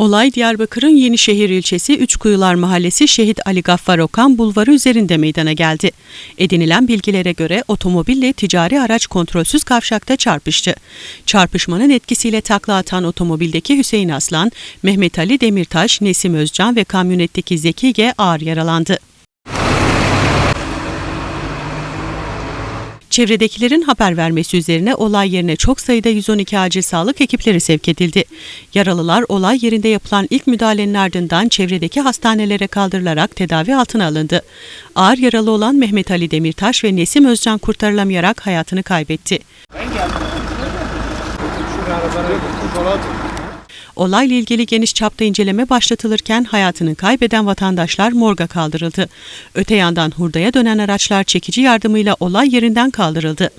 Olay Diyarbakır'ın Yenişehir ilçesi Üçkuyular Mahallesi Şehit Ali Gaffar Okan bulvarı üzerinde meydana geldi. Edinilen bilgilere göre otomobille ticari araç kontrolsüz kavşakta çarpıştı. Çarpışmanın etkisiyle takla atan otomobildeki Hüseyin Aslan, Mehmet Ali Demirtaş, Nesim Özcan ve kamyonetteki Zeki G ağır yaralandı. Çevredekilerin haber vermesi üzerine olay yerine çok sayıda 112 acil sağlık ekipleri sevk edildi. Yaralılar olay yerinde yapılan ilk müdahalenin ardından çevredeki hastanelere kaldırılarak tedavi altına alındı. Ağır yaralı olan Mehmet Ali Demirtaş ve Nesim Özcan kurtarılamayarak hayatını kaybetti. Olayla ilgili geniş çapta inceleme başlatılırken hayatını kaybeden vatandaşlar morga kaldırıldı. Öte yandan hurdaya dönen araçlar çekici yardımıyla olay yerinden kaldırıldı.